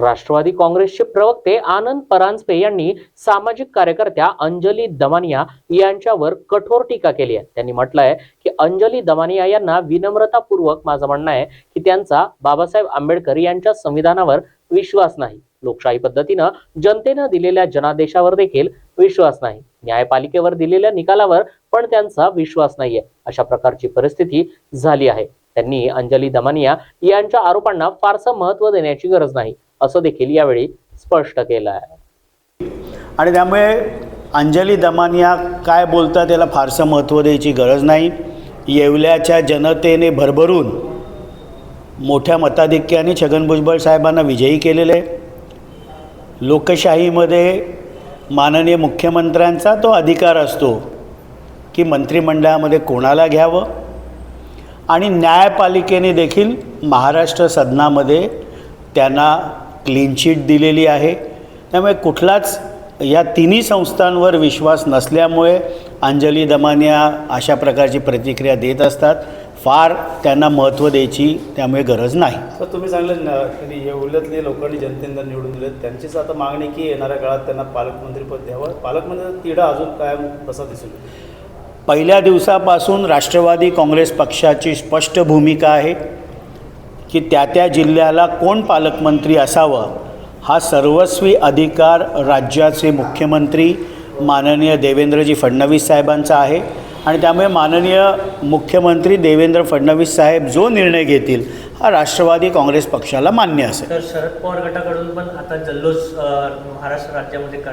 राष्ट्रवादी काँग्रेसचे प्रवक्ते आनंद परांजपे यांनी सामाजिक कार्यकर्त्या अंजली दमानिया यांच्यावर कठोर टीका केली आहे. त्यांनी म्हटलंय की अंजली दमानिया यांना विनम्रतापूर्वक माझं म्हणणं आहे की त्यांचा बाबासाहेब आंबेडकर यांच्या संविधानावर विश्वास नाही. लोकशाही पद्धतीनं जनतेनं दिलेल्या जनादेशावर देखील विश्वास नाही. न्यायपालिकेवर दिलेल्या निकालावर पण त्यांचा विश्वास नाहीये. अशा प्रकारची परिस्थिती झाली आहे. त्यांनी अंजली दमानिया यांच्या आरोपांना फारसं महत्त्व देण्याची गरज नाही. असं देखील यावेळी स्पष्ट केलं आहे. आणि त्यामुळे अंजली दमानिया काय बोलतात त्याला फारसं महत्त्व द्यायची गरज नाही. येवल्याच्या जनतेने भरभरून मोठ्या मताधिक्याने छगन भुजबळ साहेबांना विजयी केलेले. आहे लोकशाहीमध्ये माननीय मुख्यमंत्र्यांचा तो अधिकार असतो की मंत्रिमंडळामध्ये कोणाला घ्यावं? आणि न्यायपालिकेने देखील महाराष्ट्र सदनामध्ये त्यांना क्लीन चिट दिलेली आहे. त्यामुळे कुठलाच या तिन्ही संस्थांवर विश्वास नसल्यामुळे अंजली दमानिया अशा प्रकारची प्रतिक्रिया देत असतात. फार त्यांना महत्त्व द्यायची त्यामुळे गरज नाही. सर तुम्ही सांगलं ना येवल्यातले लोकांनी जनतेनं निवडून दिले. त्यांचीच आता मागणी की येणाऱ्या काळात त्यांना पालकमंत्रीपद द्यावं. पालकमंत्री तिढा अजून कायम तसा दिसून. पहिल्या दिवसापासून राष्ट्रवादी काँग्रेस पक्षाची स्पष्ट भूमिका आहे. की त्या त्या जिल्ह्याला कोण पालकमंत्री असावं हा सर्वस्वी अधिकार राज्याचे मुख्यमंत्री माननीय देवेंद्रजी फडणवीस साहेबांचा आहे. आणि त्यामुळे माननीय मुख्यमंत्री देवेंद्र फडणवीस साहेब जो निर्णय घेतील हा राष्ट्रवादी काँग्रेस पक्षाला मान्य असेल. तर शरद पवार गटाकडून पण आता जल्लोष महाराष्ट्र राज्यामध्ये